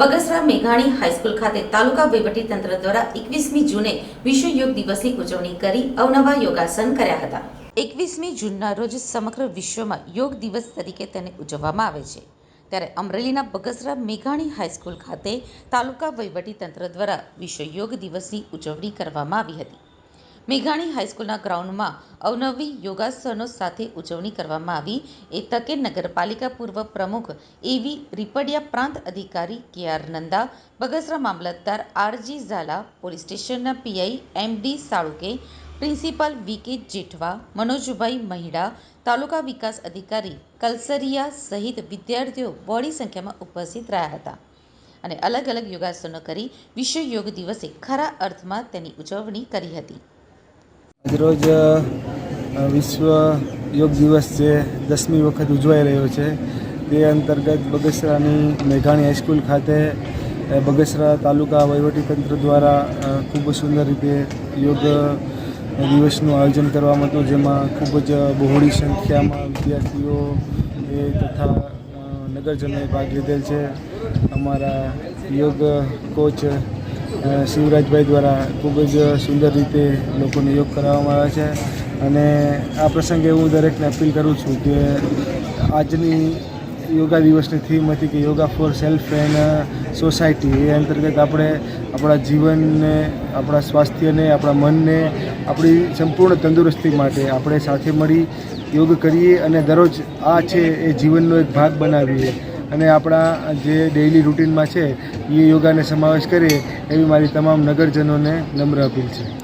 બગસરા મેઘાણી હાઈસ્કૂલ ખાતે તાલુકા વહીવટીતંત્ર દ્વારા એકવીસમી જૂને વિશ્વ યોગ દિવસની ઉજવણી કરી અવનવા યોગાસન કર્યા હતા. એકવીસમી જૂનના રોજ સમગ્ર વિશ્વમાં યોગ દિવસ તરીકે તેને ઉજવવામાં આવે છે. ત્યારે અમરેલીના બગસરા મેઘાણી હાઈસ્કૂલ ખાતે તાલુકા વહીવટીતંત્ર દ્વારા વિશ્વ યોગ દિવસની ઉજવણી કરવામાં આવી હતી. મેઘાણી હાઈસ્કૂલના ગ્રાઉન્ડમાં અવનવી યોગાસનો સાથે ઉજવણી કરવામાં આવી. એ તકે નગરપાલિકા પૂર્વ પ્રમુખ એવી રીપડિયા પ્રાંત અધિકારી કે આર નંદા, બગસરા મામલતદાર આરજી ઝાલા, પોલીસ સ્ટેશનના PI MD Salunke, principal VK Jethwa, Manojbhai Mahida, તાલુકા વિકાસ અધિકારી કલસરિયા સહિત વિદ્યાર્થીઓ બહોળી સંખ્યામાં ઉપસ્થિત રહ્યા હતા અને અલગ અલગ યોગાસનો કરી વિશ્વ યોગ દિવસે ખરા અર્થમાં તેની ઉજવણી કરી હતી. આજરોજ વિશ્વ યોગ દિવસ જે દસમી વખત ઉજવાઈ રહ્યો છે. તે અંતર્ગત બગસરાની મેઘાણી હાઈસ્કૂલ ખાતે બગસરા તાલુકા વહીવટીતંત્ર દ્વારા ખૂબ સુંદર રીતે યોગ દિવસનું આયોજન કરવામાં હતું, જેમાં ખૂબ જ બહોળી સંખ્યામાં વિદ્યાર્થીઓ એ તથા નગરજનોએ ભાગ લીધેલ છે. અમારા યોગ કોચ શિવરાજભાઈ દ્વારા ખૂબ જ સુંદર રીતે લોકોને યોગ કરાવવામાં આવે છે. અને આ પ્રસંગે હું દરેકને અપીલ કરું છું કે આજની યોગા દિવસની થીમ હતી કે yoga for self and society એ અંતર્ગત આપણે આપણા જીવનને, આપણા સ્વાસ્થ્યને, આપણા મનને, આપણી સંપૂર્ણ તંદુરસ્તી માટે આપણે સાથે મળી યોગ કરીએ અને દરરોજ આ છે એ જીવનનો એક ભાગ બનાવીએ. અને આપણા જે ડેઇલી રૂટીનમાં છે એ યોગાને સમાવેશ કરીએ એવી મારી તમામ નગરજનોને નમ્ર અપીલ છે.